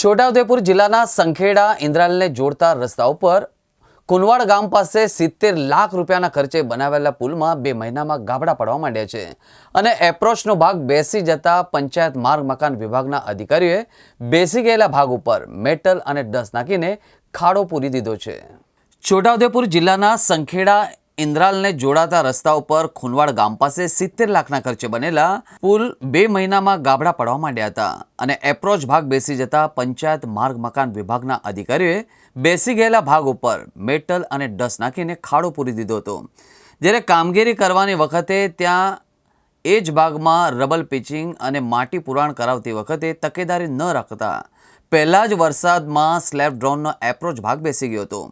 છોટાઉદેપુર જિલ્લાના સંખેડા ઇન્દ્રાલને જોડતા રસ્તા ઉપર કુનવાડ ગામ પાસે સિત્તેર લાખ રૂપિયાના ખર્ચે બનાવેલા પુલમાં બે મહિનામાં ગાબડા પડવા માંડ્યા છે. અને એપ્રોચનો ભાગ બેસી જતા પંચાયત માર્ગ મકાન વિભાગના અધિકારીઓએ બેસી ગયેલા ભાગ ઉપર મેટલ અને ડસ્ટ નાખીને ખાડો પૂરી દીધો છે. છોટાઉદેપુર જિલ્લાના સંખેડા ઇન્દ્રાલને જોડાતા રસ્તા ઉપર ખુનવાડ ગામ પાસે સિત્તેર લાખના ખર્ચે બનેલા પુલ બે મહિનામાં ગાબડા પડવા માંડ્યા હતા અને એપ્રોચ ભાગ બેસી જતા પંચાયત માર્ગ મકાન વિભાગના અધિકારીઓએ બેસી ગયેલા ભાગ ઉપર મેટલ અને ડસ્ટ નાખીને ખાડો પૂરી દીધો હતો. જ્યારે કામગીરી કરવાની વખતે ત્યાં એ જ ભાગમાં રબલ પિચિંગ અને માટી પુરાણ કરાવતી વખતે તકેદારી ન રાખતા પહેલા જ વરસાદમાં સ્લેબ ડ્રોનનો એપ્રોચ ભાગ બેસી ગયો હતો.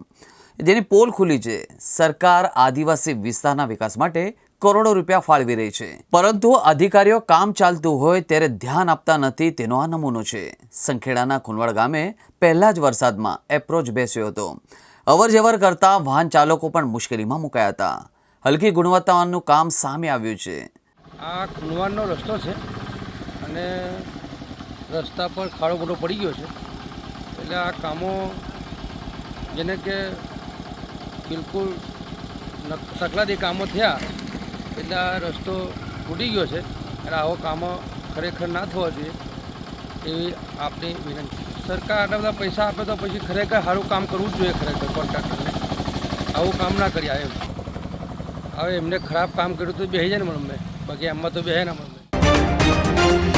જેની પોલ ખુલી છે. સરકાર આદિવાસી વિસ્તારના વિકાસ માટે કરોડો રૂપિયા ફાળવી રહી છે. પરંતુ અધિકારીઓ કામ ચાલતું હોય ત્યારે ધ્યાન આપતા નથી તેનો આ નમૂનો છે. સંખેડાના ખુનવાડ ગામે પહેલા જ વરસાદમાં એપ્રોચ બેસ્યો હતો. અવર જવર કરતા વાહન ચાલકો પણ મુશ્કેલીમાં મુકાયા હતા. હલકી ગુણવત્તાનું કામ સામે આવ્યું છે. આ ખુનવાડનો રસ્તો છે અને રસ્તા પર ખાડો મોટો પડી ગયો છે. એટલે આ કામો જેને કે બિલકુલ તકલાદી કામો થયા, એટલે આ રસ્તો તૂટી ગયો છે. એટલે આવો કામો ખરેખર ના થવા જોઈએ એવી આપણી વિનંતી. સરકાર આટલા બધા પૈસા આપે તો પછી ખરેખર સારું કામ કરવું જ જોઈએ ખરેખર કોન્ટ્રાક્ટરને. આવું કામ ના કર્યા એમ. હવે એમને ખરાબ કામ કર્યું તો બેસી જાય ને મને બાકી એમાં તો બેસે ના મને